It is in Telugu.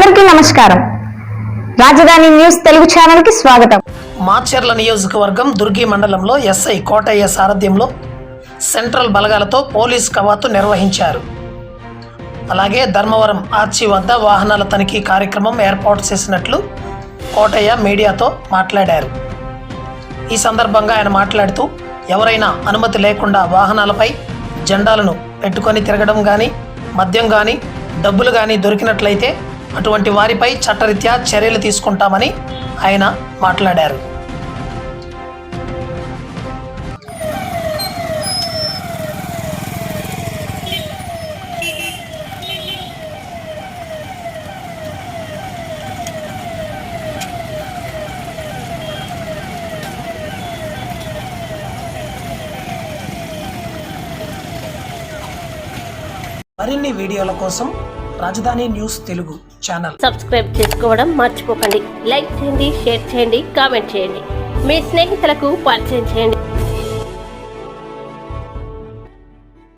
నమస్కారం. రాజధాని న్యూస్ తెలుగు ఛానల్కి స్వాగతం. మాచర్ల నియోజకవర్గం దుర్గి మండలంలో ఎస్ఐ కోటయ్య సారథ్యంలో సెంట్రల్ బలగాలతో పోలీస్ కవాతు నిర్వహించారు. అలాగే ధర్మవరం ఆర్చి వద్ద వాహనాల తనిఖీ కార్యక్రమం ఏర్పాటు చేసినట్లు కోటయ్య మీడియాతో మాట్లాడారు. ఈ సందర్భంగా ఆయన మాట్లాడుతూ ఎవరైనా అనుమతి లేకుండా వాహనాలపై జెండాలను పెట్టుకొని తిరగడం కానీ మద్యం కానీ డబ్బులు కానీ దొరికినట్లయితే అటువంటి వారిపై చట్టరీత్యా చర్యలు తీసుకుంటామని ఆయన మాట్లాడారు. మరిన్ని వీడియోల కోసం రాజధాని న్యూస్ తెలుగు ఛానల్. సబ్స్క్రైబ్ చేసుకోవడం మర్చిపోకండి. లైక్ చేయండి షేర్ చేయండి కామెంట్ చేయండి. మీ స్నేహితులకు పరిచయం చేయండి.